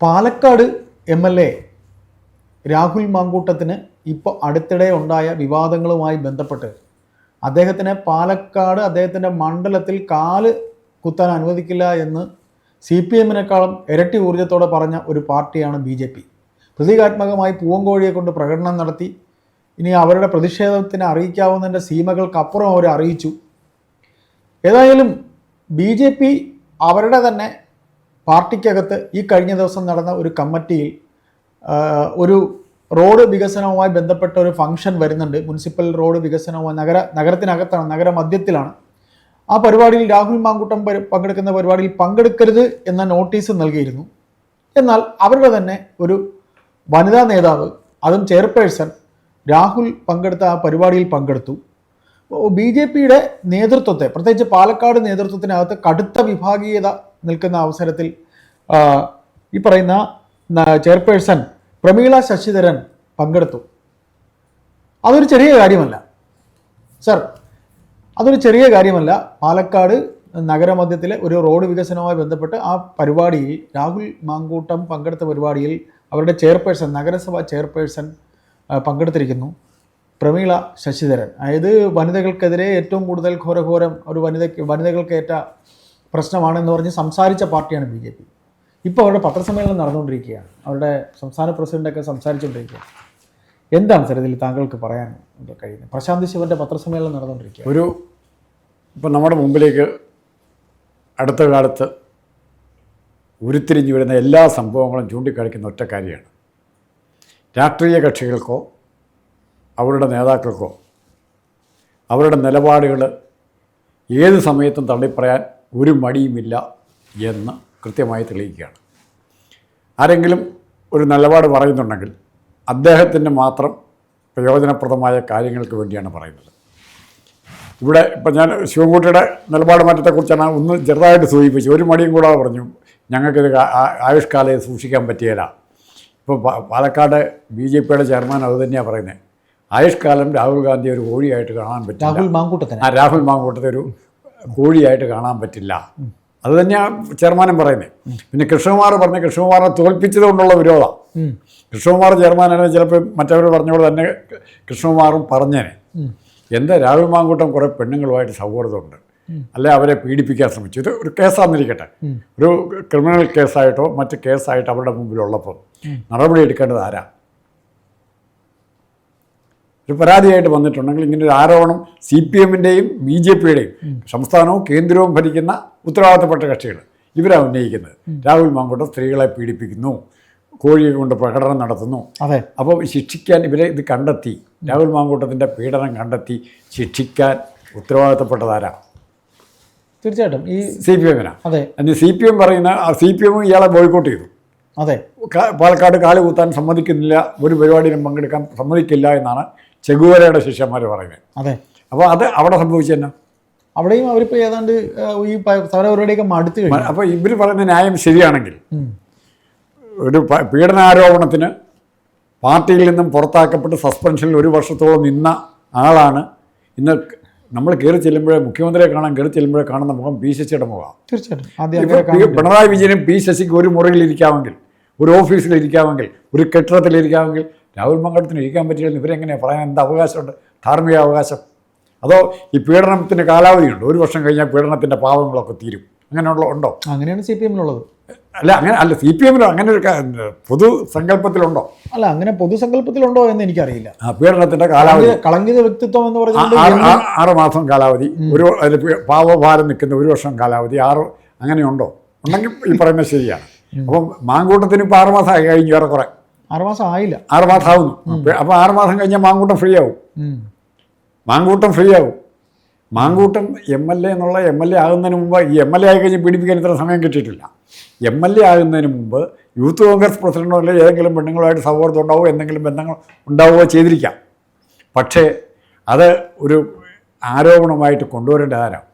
Palakkad M L A Rahul മാങ്കൂട്ടത്തിന് ഇപ്പോൾ അടുത്തിടെ ഉണ്ടായ വിവാദങ്ങളുമായി ബന്ധപ്പെട്ട് അദ്ദേഹത്തിനെ പാലക്കാട് അദ്ദേഹത്തിന്റെ മണ്ഡലത്തിൽ കാൽ കുത്താൻ അനുവദിക്കില്ല എന്ന് സി പി എമ്മിനേക്കാളും ഇരട്ടി ഊർജത്തോടെ പറഞ്ഞ ഒരു പാർട്ടിയാണ് ബി ജെ പി. പ്രതീകാത്മകമായി പൂവങ്കോഴിയെ കൊണ്ട് പ്രകടനം നടത്തി. ഇനി അവരുടെ പ്രതിഷേധത്തിന് അറിയിക്കാവുന്നതിന്റെ സീമകൾക്കപ്പുറം അവർ അറിയിച്ചു. ഏതായാലും ബി ജെ പി അവരുടെ തന്നെ പാർട്ടിക്കകത്ത് ഈ കഴിഞ്ഞ ദിവസം നടന്ന ഒരു കമ്മിറ്റിയിൽ ഒരു റോഡ് വികസനവുമായി ബന്ധപ്പെട്ട ഒരു ഫംഗ്ഷൻ വരുന്നുണ്ട്. മുനിസിപ്പൽ റോഡ് വികസനവുമായി നഗര നഗരത്തിനകത്താണ് നഗരമധ്യത്തിലാണ്. ആ പരിപാടിയിൽ രാഹുൽ മാങ്കൂട്ടം പങ്കെടുക്കുന്ന പരിപാടിയിൽ പങ്കെടുക്കരുത് എന്ന നോട്ടീസ് നൽകിയിരുന്നു. എന്നാൽ അവരുടെ തന്നെ ഒരു വനിതാ നേതാവ് അതും ചെയർപേഴ്സൺ രാഹുൽ പങ്കെടുത്ത ആ പരിപാടിയിൽ പങ്കെടുത്തു. ബി ജെ പിയുടെ നേതൃത്വത്തെ പ്രത്യേകിച്ച് പാലക്കാട് നേതൃത്വത്തിനകത്ത് കടുത്ത വിഭാഗീയത നിൽക്കുന്ന അവസരത്തിൽ ഈ പറയുന്ന ചെയർപേഴ്സൺ പ്രമീള ശശിധരൻ പങ്കെടുത്തു. അതൊരു ചെറിയ കാര്യമല്ല. സർ അതൊരു ചെറിയ കാര്യമല്ല. പാലക്കാട് നഗരമധ്യത്തിലെ ഒരു റോഡ് വികസനവുമായി ബന്ധപ്പെട്ട് ആ പരിപാടിയിൽ രാഹുൽ മാങ്കൂട്ടം പങ്കെടുത്ത പരിപാടിയിൽ അവരുടെ ചെയർപേഴ്സൺ നഗരസഭാ ചെയർപേഴ്സൺ പങ്കെടുത്തിരിക്കുന്നു. പ്രമീള ശശിധരൻ. അതായത് വനിതകൾക്കെതിരെ ഏറ്റവും കൂടുതൽ ഘോരഘോരം ഒരു വനിതയ്ക്ക് വനിതകൾക്കേറ്റ പ്രശ്നമാണെന്ന് പറഞ്ഞ് സംസാരിച്ച പാർട്ടിയാണ് ബി ജെ പി. ഇപ്പോൾ അവരുടെ പത്രസമ്മേളനം നടന്നുകൊണ്ടിരിക്കുകയാണ്. അവരുടെ സംസ്ഥാന പ്രസിഡന്റൊക്കെ സംസാരിച്ചുകൊണ്ടിരിക്കുകയാണ്. എന്താണ് സാർ ഇതിൽ താങ്കൾക്ക് പറയാൻ കഴിയുന്നത്? പ്രശാന്ത് ശിവന്റെ പത്രസമ്മേളനം നടന്നുകൊണ്ടിരിക്കുക ഒരു ഇപ്പം നമ്മുടെ മുമ്പിലേക്ക് അടുത്ത കാലത്ത് ഉരുത്തിരിഞ്ഞു വരുന്ന എല്ലാ സംഭവങ്ങളും ചൂണ്ടിക്കാണിക്കുന്ന ഒറ്റ കാര്യമാണ്. രാഷ്ട്രീയ കക്ഷികൾക്കോ അവരുടെ നേതാക്കൾക്കോ അവരുടെ നിലപാടുകൾ ഏത് സമയത്തും തള്ളിപ്പറയാൻ ഒരു മടിയുമില്ല എന്ന് കൃത്യമായി തെളിയിക്കുകയാണ്. ആരെങ്കിലും ഒരു നിലപാട് പറയുന്നുണ്ടെങ്കിൽ അദ്ദേഹത്തിന്റെ മാത്രം പ്രയോജനപ്രദമായ കാര്യങ്ങൾക്ക് വേണ്ടിയാണ് പറയുന്നത്. ഇവിടെ ഇപ്പം ഞാൻ ശിവൻകുട്ടിയുടെ നിലപാട് മാറ്റത്തെക്കുറിച്ചാണ് ഒന്ന് ചെറുതായിട്ട് സൂചിപ്പിച്ചു. ഒരു മടിയും കൂടാതെ പറഞ്ഞു ഞങ്ങൾക്കിത് ആ- ആ- സൂക്ഷിക്കാൻ പറ്റിയല്ല ഇപ്പോൾ പാലക്കാട് ബി ജെ പിയുടെ ചെയർമാൻ അത് തന്നെയാണ് പറയുന്നത്. ആയുഷ്കാലം രാഹുൽ ഗാന്ധി ഒരു കോഴിയായിട്ട് കാണാൻ പറ്റും രാഹുൽ മാങ്കൂട്ടത്തിന്. ആ രാഹുൽ മാങ്കൂട്ടത്തെ ഒരു കോഴിയായിട്ട് കാണാൻ പറ്റില്ല. അത് തന്നെയാണ് ചെയർമാനും പറയുന്നത് പിന്നെ കൃഷ്ണകുമാർ പറഞ്ഞ കൃഷ്ണകുമാറിനെ തോൽപ്പിച്ചത് കൊണ്ടുള്ള വിരോധം കൃഷ്ണകുമാർ ചെയർമാനാണെങ്കിൽ ചിലപ്പോൾ മറ്റവർ പറഞ്ഞോട് തന്നെ കൃഷ്ണകുമാറും പറഞ്ഞേനെ. എന്താ രാഹുൽ മാങ്കൂട്ടം കുറേ പെണ്ണുങ്ങളുമായിട്ട് സൗഹൃദമുണ്ട്. അല്ലെ അവരെ പീഡിപ്പിക്കാൻ ശ്രമിച്ചു. ഇത് ഒരു കേസാന്നിരിക്കട്ടെ. ഒരു ക്രിമിനൽ കേസായിട്ടോ മറ്റ് കേസായിട്ടോ അവരുടെ മുമ്പിലുള്ളപ്പോൾ നടപടി എടുക്കേണ്ടത് ആരാ? ഒരു പരാതിയായിട്ട് വന്നിട്ടുണ്ടെങ്കിൽ ഇങ്ങനെ ഒരു ആരോപണം സി പി എമ്മിന്റെയും ബി ജെ പിയുടെയും സംസ്ഥാനവും കേന്ദ്രവും ഭരിക്കുന്ന ഉത്തരവാദിത്തപ്പെട്ട കക്ഷികൾ ഇവരാണ് ഉന്നയിക്കുന്നത്. രാഹുൽ മാങ്കോട്ട് സ്ത്രീകളെ പീഡിപ്പിക്കുന്നു കോഴിയെ കൊണ്ട് പ്രകടനം നടത്തുന്നു. അതെ. അപ്പോൾ ശിക്ഷിക്കാൻ ഇവരെ ഇത് കണ്ടെത്തി രാഹുൽ മാങ്കൂട്ടത്തിന്റെ പീഡനം കണ്ടെത്തി ശിക്ഷിക്കാൻ ഉത്തരവാദിത്തപ്പെട്ടതാരാ? തീർച്ചയായിട്ടും. ഈ സി പി എമ്മിനാണ് അതെ. അതിന് സി പി എം പറയുന്ന സി പി എമ്മും ഇയാളെ ബോയ്ക്കോട്ട് ചെയ്തു. അതെ. പാലക്കാട് കാൽ കുത്താൻ സമ്മതിക്കുന്നില്ല ഒരു പരിപാടിയിലും പങ്കെടുക്കാൻ സമ്മതിക്കില്ല എന്നാണ് ചെഗുവരയുടെ ശിഷ്യന്മാർ പറയുന്നത് അതെ. അപ്പോൾ അത് അവിടെ സംഭവിച്ചെന്നെ അവിടെയും അവരിപ്പോൾ ഏതാണ്ട് ഈ സമരപരിപാടിയൊക്കെ മടുത്തു കഴിഞ്ഞു. അപ്പോൾ ഇവർ പറയുന്ന ന്യായം ശരിയാണെങ്കിൽ ഒരു പീഡനാരോപണത്തിന് പാർട്ടിയിൽ നിന്നും പുറത്താക്കപ്പെട്ട് സസ്പെൻഷനിൽ ഒരു വർഷത്തോളം നിന്ന ആളാണ്. ഇന്ന് നമ്മൾ കയറി ചെല്ലുമ്പോഴേ മുഖ്യമന്ത്രിയെ കാണാൻ കയറി ചെല്ലുമ്പോഴേ കാണുന്ന മുഖം പി ശശിയുടെ മുഖമാണ്. തീർച്ചയായിട്ടും. പിണറായി വിജയനും പി ശശിക്ക് ഒരു മുറിയിൽ ഇരിക്കാമെങ്കിൽ ഒരു ഓഫീസിൽ ഇരിക്കാമെങ്കിൽ ഒരു കെട്ടിടത്തിൽ ഇരിക്കാമെങ്കിൽ രാഹുൽ മങ്കടത്തിന് ഇരിക്കാൻ പറ്റില്ലെന്ന് ഇവരെങ്ങനെയാണ് പറയാൻ എന്ത് അവകാശമുണ്ട്? ധാർമ്മിക അവകാശം. അതോ ഈ പീഡനത്തിന് കാലാവധിയുണ്ട് ഒരു വർഷം കഴിഞ്ഞാൽ പീഡനത്തിന്റെ പാവങ്ങളൊക്കെ തീരും. അങ്ങനെയുള്ള ഉണ്ടോ? അങ്ങനെയാണ് സി പി എമ്മിലുള്ളത്. അല്ല അങ്ങനെ അല്ല സി പി എമ്മിലോ അങ്ങനെ ഒരു പൊതു സങ്കല്പത്തിലുണ്ടോ? അല്ല അങ്ങനെ പൊതുസങ്കല്പത്തിലുണ്ടോ എന്ന് എനിക്കറിയില്ല. പീഡനത്തിന്റെ കാലാവധി. കളങ്കിത- വ്യക്തിത്വം എന്ന് പറഞ്ഞാൽ ആറ് മാസം കാലാവധി. ഒരു പാവഭാരം നിൽക്കുന്ന ഒരു വർഷം കാലാവധി. ആറ് അങ്ങനെയുണ്ടോ? ഉണ്ടെങ്കിൽ ഈ പറയുന്നത് ശരിയാണ്. അപ്പം മാങ്കൂട്ടത്തിന് ഇപ്പോൾ ആറുമാസമായി കഴിഞ്ഞു ഏറെക്കുറെ ആറുമാസം ആയില്ല ആറുമാസം ആവുന്നു അപ്പോൾ ആറുമാസം കഴിഞ്ഞാൽ മാങ്കൂട്ടം ഫ്രീ ആവും മാങ്കൂട്ടം ഫ്രീ ആവും മാങ്കൂട്ടം എം എൽ എ എന്നുള്ള എം എൽ എ ആകുന്നതിന് മുമ്പ് ഈ എം എൽ എ ആയി കഴിഞ്ഞ് പീഡിപ്പിക്കാൻ ഇത്ര സമയം കിട്ടിയിട്ടില്ല. എം എൽ എ ആകുന്നതിന് മുമ്പ് യൂത്ത് കോൺഗ്രസ് പ്രസിഡന്റോ അല്ലെങ്കിൽ ഏതെങ്കിലും പെണ്ണുങ്ങളുമായിട്ട് സൗഹൃദം ഉണ്ടാവുമോ എന്തെങ്കിലും ബന്ധങ്ങൾ ഉണ്ടാവുകയോ ചെയ്തിരിക്കാം. പക്ഷേ അത് ഒരു ആരോപണമായിട്ട് കൊണ്ടുവരേണ്ട ആരാണ്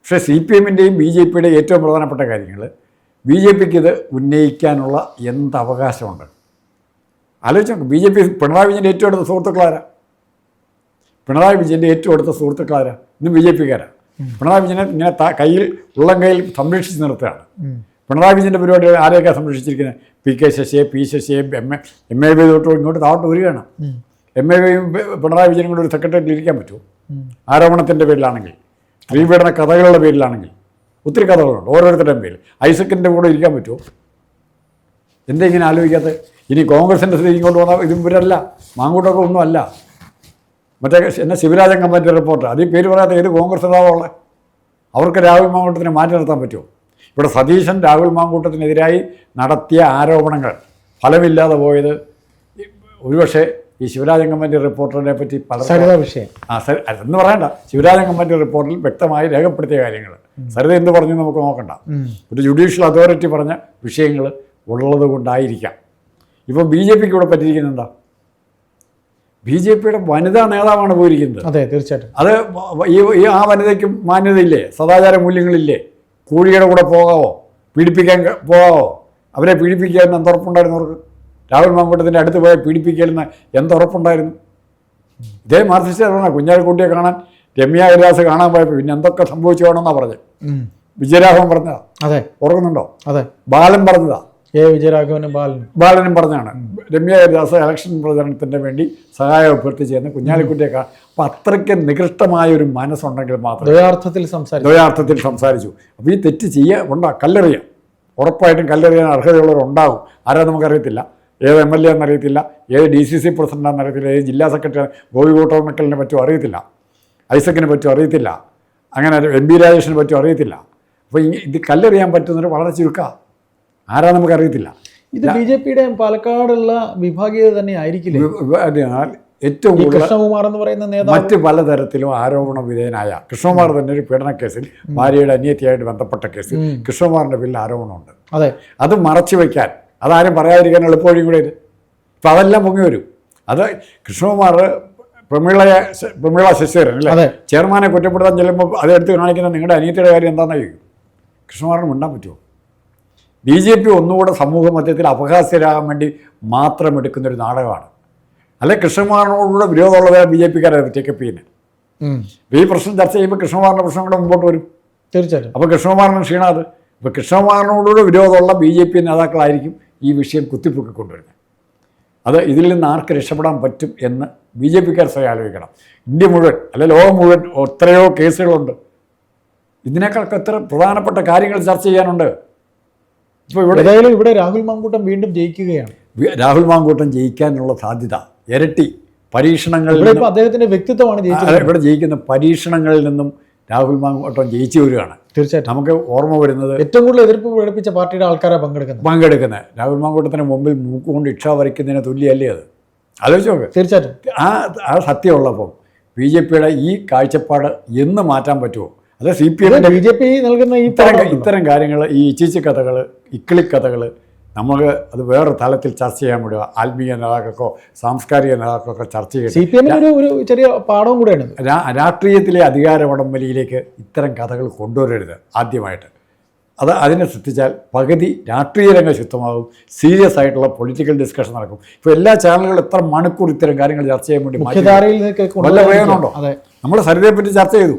പക്ഷേ സി പി എമ്മിന്റെയും ബി ജെ പിയുടെയും ഏറ്റവും പ്രധാനപ്പെട്ട കാര്യങ്ങൾ ബി ജെ പിക്ക് ഇത് ഉന്നയിക്കാനുള്ള എന്ത് അവകാശമുണ്ട്? ആലോചിച്ചു ബി ജെ പി പിണറായി വിജയന്റെ ഏറ്റവും അടുത്ത സുഹൃത്തുക്കളാരാ? പിണറായി വിജയന്റെ ഏറ്റവും അടുത്ത സുഹൃത്തുക്കളാരാ? ഇന്ന് ബി ജെ പിക്കാരാ. പിണറായി വിജയനെ ഇങ്ങനെ കയ്യിൽ ഉള്ളം കയ്യിൽ സംരക്ഷിച്ച് നിർത്തുകയാണ്. പിണറായി വിജയന്റെ പരിപാടി ആരെയൊക്കെ സംരക്ഷിച്ചിരിക്കുന്നത് പി കെ ശശിയെ പി ശശിയെ M A M A V തൊട്ട് ഇങ്ങോട്ട് താഴോട്ട് വരികയാണ്. എം എ വിയും പിണറായി വിജയനും കൂടെ ഒരു സെക്രട്ടറിയിൽ ഇരിക്കാൻ പറ്റുമോ. ആരോപണത്തിന്റെ പേരിലാണെങ്കിൽ സ്ത്രീപീഡന കഥകളുടെ പേരിലാണെങ്കിൽ ഒത്തിരി കഥകളുണ്ട്. ഓരോരുത്തരുടെയും പേരിൽ. ഐസക്കിന്റെ കൂടെ ഇരിക്കാൻ പറ്റുമോ? എന്താ ഇങ്ങനെ ആലോചിക്കാത്ത ഇനി കോൺഗ്രസിന്റെ സ്ഥിതി ഇങ്ങോട്ട് വന്നാൽ ഇതും ഇവരല്ല. മാങ്കൂട്ടൊക്കെ ഒന്നുമല്ല മറ്റേ എന്നെ ശിവരാജൻ കമ്മിറ്റി റിപ്പോർട്ട് അതീ പേര് പറയാത്ത ഏത് കോൺഗ്രസ് നേതാവുള്ളത് അവർക്ക് രാഹുൽ മാങ്കൂട്ടത്തിനെ മാറ്റി നിർത്താൻ പറ്റുമോ? ഇവിടെ സതീശൻ രാഹുൽ മാങ്കൂട്ടത്തിനെതിരായി നടത്തിയ ആരോപണങ്ങൾ. ഫലമില്ലാതെ പോയത് ഒരുപക്ഷെ ഈ ശിവരാജൻ കമ്മിറ്റി റിപ്പോർട്ടറിനെ പറ്റി പല വിഷയം. ആ എന്ന് പറയണ്ട. ശിവരാജൻ കമ്മിറ്റി റിപ്പോർട്ടിൽ വ്യക്തമായി രേഖപ്പെടുത്തിയ കാര്യങ്ങൾ സരിത എന്ത് പറഞ്ഞു നമുക്ക് നോക്കണ്ട. ഒരു ജുഡീഷ്യൽ അതോറിറ്റി പറഞ്ഞ വിഷയങ്ങൾ ഉള്ളത് കൊണ്ടായിരിക്കാം ഇപ്പോൾ ബി ജെ പിക്ക് ഇവിടെ പറ്റിയിരിക്കുന്നത് എന്താ? ബി ജെ പിയുടെ വനിതാ നേതാവാണ് പോയിരിക്കുന്നത്. അതെ തീർച്ചയായിട്ടും. അത് ഈ ആ വനിതയ്ക്കും മാന്യതയില്ലേ? സദാചാര മൂല്യങ്ങളില്ലേ? കൂലിയുടെ കൂടെ പോകാവോ? പീഡിപ്പിക്കാൻ പോകാവോ? അവരെ പീഡിപ്പിക്കാമെന്ന് എന്തുറപ്പുണ്ടായിരുന്നു അവർക്ക്? രാഹുൽ മാങ്കൂട്ടത്തിന്റെ അടുത്ത് പോയി പീഡിപ്പിക്കലെന്ന് എന്തുറപ്പുണ്ടായിരുന്നു ഇതേ മാർസിസ്റ്റ് പറഞ്ഞ കുഞ്ഞാലിക്കുട്ടിയെ കാണാൻ രമ്യ ഹരിദാസ് കാണാൻ പോയപ്പോൾ പിന്നെ എന്തൊക്കെ സംഭവിച്ചു വേണമെന്നാണ് പറഞ്ഞത്. വിജയരാഘവൻ പറഞ്ഞതാ. അതെ. ഓർക്കുന്നുണ്ടോ? അതെ. ബാലൻ പറഞ്ഞതാ. ഏ വിജയരാഘവനും ബാലൻ ബാലനും പറഞ്ഞാണ് രമ്യ ഹരിദാസ് ഇലക്ഷൻ പ്രചരണത്തിന് വേണ്ടി സഹായം അഭ്യർത്ഥിച്ചെന്ന് കുഞ്ഞാലിക്കുട്ടിയെ കുഞ്ഞാലിക്കുട്ടിയൊക്കെ. അപ്പം അത്രയ്ക്ക് നികൃഷ്ടമായ ഒരു മനസ്സുണ്ടെങ്കിൽ മാത്രം ദ്വയാർത്ഥത്തിൽ സംസാരിച്ചു. ദ്വയാർത്ഥത്തിൽ സംസാരിച്ചു. അപ്പോൾ ഈ തെറ്റ് ചെയ്യുക ഉണ്ടാ കല്ലെറിയാം. ഉറപ്പായിട്ടും കല്ലെറിയാൻ അർഹതയുള്ളവരുണ്ടാകും ആരാ നമുക്കറിയത്തില്ല. ഏത് എം എൽ എ എന്നറിയത്തില്ല. ഏത് ഡി സി സി പ്രസിഡന്റ് അറിയത്തില്ല ഏത് ജില്ലാ സെക്രട്ടറി ഗോപി കോട്ടോമക്കലിനെ പറ്റും അറിയത്തില്ല. ഐസക്കിനെ പറ്റും അറിയത്തില്ല. അങ്ങനെ എം ബി രാജേഷിനെ പറ്റും അറിയത്തില്ല. അപ്പോൾ ഈ ഇത് കല്ലെറിയാൻ പറ്റുന്നൊരു വളരെ ചുരുക്കമാണ് ആരാ നമുക്കറിയത്തില്ല. ഇത് ബി ജെ പിയുടെ പാലക്കാടുള്ള വിഭാഗീയത തന്നെ ആയിരിക്കില്ല? ഏറ്റവും കൃഷ്ണകുമാർ എന്ന് പറയുന്ന നേതാവ്. മറ്റ് പലതരത്തിലും ആരോപണ വിധേയനായ കൃഷ്ണകുമാർ തന്നെ ഒരു പീഡന കേസിൽ ഭാര്യയുടെ അനിയത്തിയായിട്ട് ബന്ധപ്പെട്ട കേസിൽ കൃഷ്ണകുമാറിന്റെ പേരിൽ ആരോപണമുണ്ട്. അതെ. അത് മറച്ചു വയ്ക്കാൻ അതാരും പറയാതിരിക്കാൻ എളുപ്പവഴിയും കൂടെ ഇത്. ഇപ്പം അതെല്ലാം പൊങ്ങി വരും. അത് കൃഷ്ണകുമാർ പ്രമീളയെ പ്രമീള ശശിധരൻ അല്ലേ? ചെയർമാനെ കുറ്റപ്പെടുത്താൻ ചെല്ലുമ്പോൾ അതെടുത്ത് കാണിക്കുന്ന നിങ്ങളുടെ അനിയത്തിയുടെ കാര്യം എന്താണെന്ന് ചോദിക്കും. കൃഷ്ണകുമാറിന് മിണ്ടാൻ പറ്റുമോ? ബി ജെ പി ഒന്നുകൂടെ സമൂഹ മധ്യത്തിൽ അപഹാസ്യരാകാൻ വേണ്ടി മാത്രം എടുക്കുന്ന ഒരു നാടകമാണ്. അല്ലെ കൃഷ്ണകുമാറിനോടുകൂടെ വിരോധമുള്ളവരെ ബി ജെ പിക്കാരെ ടേക്കപ്പ് ചെയ്യുന്നത് പിന്നെ അപ്പോൾ ഈ പ്രശ്നം ചർച്ച ചെയ്യുമ്പോൾ കൃഷ്ണകുമാറിന്റെ പ്രശ്നം കൂടെ മുമ്പോട്ട് വരും. തീർച്ചയായിട്ടും. അപ്പോൾ കൃഷ്ണകുമാറിന് ക്ഷീണാത് അത്. ഇപ്പോൾ കൃഷ്ണകുമാറിനോടുകൂടെ വിരോധമുള്ള ബി ജെ പി നേതാക്കളായിരിക്കും ഈ വിഷയം കുത്തിപ്പൊക്കി കൊണ്ടുവരുന്നത് അത് ഇതിൽ നിന്ന് ആർക്ക് രക്ഷപ്പെടാൻ പറ്റും എന്ന് ബി ജെ പിക്കാർ സ്വയം ആലോചിക്കണം. ഇന്ത്യ മുഴുവൻ അല്ല ലോകം മുഴുവൻ എത്രയോ കേസുകളുണ്ട്. ഇതിനേക്കാൾക്ക് എത്ര പ്രധാനപ്പെട്ട കാര്യങ്ങൾ ചർച്ച ചെയ്യാനുണ്ട്. ഇപ്പോൾ ഇവിടെ ഏതായാലും ഇവിടെ രാഹുൽ മാങ്കൂട്ടം വീണ്ടും ജയിക്കുകയാണ്. രാഹുൽ മാങ്കൂട്ടം ജയിക്കാനുള്ള സാധ്യത ഇരട്ടി പരീക്ഷണങ്ങളിൽ അദ്ദേഹത്തിന്റെ വ്യക്തിത്വമാണ് ഇവിടെ ജയിക്കുന്ന പരീക്ഷണങ്ങളിൽ നിന്നും രാഹുൽ മാങ്കൂട്ടം ജയിച്ചു വരികയാണ്. തീർച്ചയായിട്ടും. നമുക്ക് ഓർമ്മ വരുന്നത് ഏറ്റവും കൂടുതൽ എതിർപ്പ് പ്രകടിപ്പിച്ച പാർട്ടിയുടെ ആൾക്കാരെ പങ്കെടുക്കുന്നത്. പങ്കെടുക്കുന്നത്. രാഹുൽ മാങ്കൂട്ടത്തിന് മുമ്പിൽ മൂക്കുകൊണ്ട് ഇക്ഷ വരയ്ക്കുന്നതിന് തുല്യമല്ലേ അത്? ആലോചിച്ച് നോക്ക്. തീർച്ചയായിട്ടും. ആ ആ സത്യമുള്ളപ്പം ബി ജെ പിയുടെ ഈ കാഴ്ചപ്പാട് എന്ന് മാറ്റാൻ പറ്റുമോ? അത് C P M B J P നൽകുന്ന ഇത്തരം ഇത്തരം കാര്യങ്ങൾ ഈ ഇച്ചിച്ചി കഥകൾ ഇക്കിളി കഥകൾ നമുക്ക് അത് വേറെ തലത്തിൽ ചർച്ച ചെയ്യാൻ പറ്റുക ആത്മീയ നേതാക്കൾക്കോ സാംസ്കാരിക നേതാക്കൾക്കോ ചർച്ച ഒരു ചെറിയ പാഠവും കൂടെയാണ്. രാഷ്ട്രീയത്തിലെ അധികാര ഉടമ്പലിയിലേക്ക് ഇത്തരം കഥകൾ കൊണ്ടുവരരുത് ആദ്യമായിട്ട്. അത് അതിനെ ശ്രദ്ധിച്ചാൽ പകുതി രാഷ്ട്രീയ രംഗം ശുദ്ധമാകും സീരിയസ് ആയിട്ടുള്ള പൊളിറ്റിക്കൽ ഡിസ്കഷൻ നടക്കും. ഇപ്പോൾ എല്ലാ ചാനലുകളും എത്ര മണിക്കൂർ ഇത്തരം കാര്യങ്ങൾ ചർച്ച ചെയ്യാൻ വേണ്ടി നല്ല വല്ല പ്രയോജനമുണ്ടോ? അതെ. നമ്മൾ സരിതയെ പറ്റി ചർച്ച ചെയ്തു.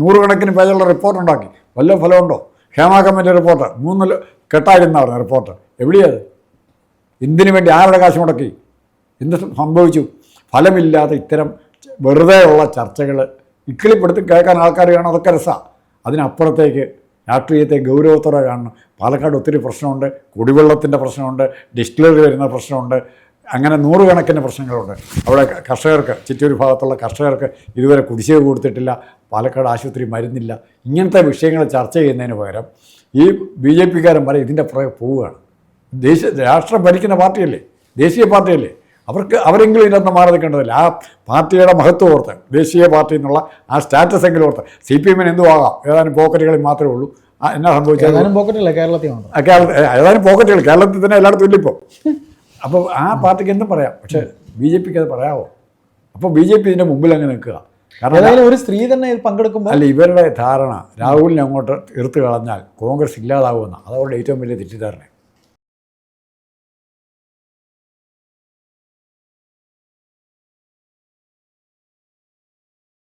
നൂറുകണക്കിന് പേജുള്ള റിപ്പോർട്ട് ഉണ്ടാക്കി. വല്ല ഫലമുണ്ടോ? Hema committee report. മൂന്ന് കെട്ടായിരുന്ന പറഞ്ഞു റിപ്പോർട്ട് എവിടെയത് എന്തിനു വേണ്ടി ആരുടെ കാശ് മുടക്കി? എന്ത് സംഭവിച്ചു? ഫലമില്ലാത്ത ഇത്തരം വെറുതെയുള്ള ചർച്ചകൾ ഇക്കിളിപ്പെടുത്തി കേൾക്കാൻ ആൾക്കാർ കാണും അതൊക്കെ രസമാണ് അതിനപ്പുറത്തേക്ക് രാഷ്ട്രീയത്തെ ഗൗരവത്തോടെ കാണണം. പാലക്കാട് ഒത്തിരി പ്രശ്നമുണ്ട് കുടിവെള്ളത്തിന്റെ പ്രശ്നമുണ്ട് ഡിസ്റ്റിലറി വരുന്ന പ്രശ്നമുണ്ട് അങ്ങനെ നൂറുകണക്കിന് പ്രശ്നങ്ങളുണ്ട്. അവിടെ കർഷകർക്ക് ചിറ്റൂർ ഭാഗത്തുള്ള കർഷകർക്ക് ഇതുവരെ കുടിശ്ശിക കൊടുത്തിട്ടില്ല പാലക്കാട് ആശുപത്രി മരുന്നില്ല. ഇങ്ങനത്തെ വിഷയങ്ങൾ ചർച്ച ചെയ്യുന്നതിന് പകരം ഈ ബി ജെ പിക്കാരൻ പറയും ഇതിന്റെ പുറകെ പോവുകയാണ്. ദേശീയ രാഷ്ട്രം ഭരിക്കുന്ന പാർട്ടിയല്ലേ? ദേശീയ പാർട്ടിയല്ലേ? അവർക്ക് അവരെങ്കിലും ഇതിനകത്ത് മാറി നിൽക്കേണ്ടതില്ല? ആ പാർട്ടിയുടെ മഹത്വം ഓർത്ത് ദേശീയ പാർട്ടി എന്നുള്ള ആ സ്റ്റാറ്റസ് എങ്കിലും ഓർത്ത് സി പി എമ്മിന് എന്തും ആകാം ഏതാനും പോക്കറ്റുകളിൽ മാത്രമേ ഉള്ളൂ. ആ, എന്നാ സംഭവിച്ചത്? ഏതാനും പോക്കറ്റല്ല കേരളത്തിൽ ഉണ്ട് ആ, കേരള ഏതാനും പോക്കറ്റുകൾ. കേരളത്തിൽ തന്നെ എല്ലായിടത്തും ഇല്ല ഇപ്പോൾ അപ്പോൾ ആ പാർട്ടിക്ക് എന്തും പറയാം. പക്ഷേ ബി ജെ പിക്ക് അത് പറയാമോ അപ്പോൾ ബി ജെ പി ഇതിന്റെ മുമ്പിൽ അങ്ങ് നിൽക്കുക. കാരണം ഒരു സ്ത്രീ തന്നെ പങ്കെടുക്കുമ്പോൾ അല്ല ഇവരുടെ ധാരണ രാഹുലിനെ അങ്ങോട്ട് എടുത്തു കളഞ്ഞാൽ കോൺഗ്രസ് ഇല്ലാതാവുമെന്ന്. അതവരുടെ ഏറ്റവും വലിയ തെറ്റിദ്ധാരണ.